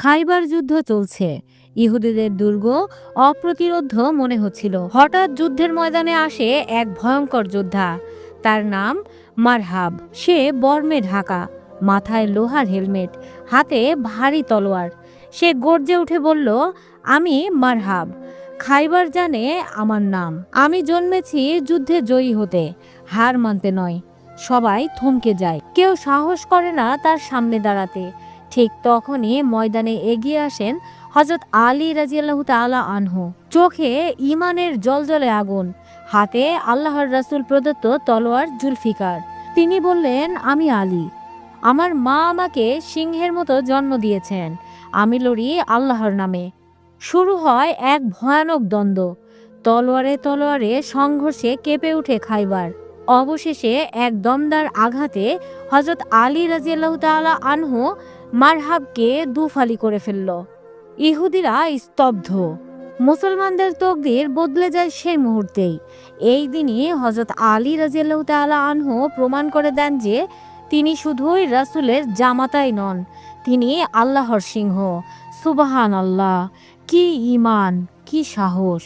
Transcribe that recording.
খাইবার যুদ্ধ চলছে। ইহুদিদের দুর্গ অপ্রতিরোধ মনে হচ্ছিল। হঠাৎ যুদ্ধের ময়দানে আসে এক ভয়ঙ্কর যোদ্ধা। তার নাম মারহাব। সে বর্মে ঢাকা, মাথায় লোহার হেলমেট, হাতে ভারী তলোয়ার। সে গর্জে উঠে বলল, আমি মারহাব। খাইবার জানে আমার নাম। আমি জন্মেছি যুদ্ধে জয়ী হতে। হার মানতে নয়। সবাই থমকে যায়। কেউ সাহস করে না তার সামনে দাঁড়াতে। ঠিক তখনই ময়দানে এগিয়ে আসেন হজরত আলী রাজিয়াল্লাহ তালা আনহু। চোখে ইমানের জলজলে আগুন, হাতে আল্লাহর রাসূল প্রদত্ত তলোয়ার জুলফিকার। তিনি বললেন, আমি আলী। আমার মা আমাকে সিংহের মতো জন্ম দিয়েছেন। আমি লড়ি আল্লাহর নামে। শুরু হয় এক ভয়ানক দ্বন্দ্ব। তলোয়ারে তলোয়ারে সংঘর্ষে কেঁপে উঠে খাইবার। অবশেষে এক দমদার আঘাতে হজরত আলী রাজিয়াল্লাহ তাআলা আনহু মারহাবকে দুফালি করে ফেলল। ইহুদিরা স্তব্ধ। মুসলমানদের তকদির বদলে যায় সেই মুহূর্তেই। এই দিনই হজরত আলী রাজিয়াল্লাহ তাআলা আনহু প্রমাণ করে দেন যে তিনি শুধুই রাসূলের জামাতাই নন, তিনি আল্লাহর সিংহ। সুবাহান আল্লাহ কি ইমান কি সাহস।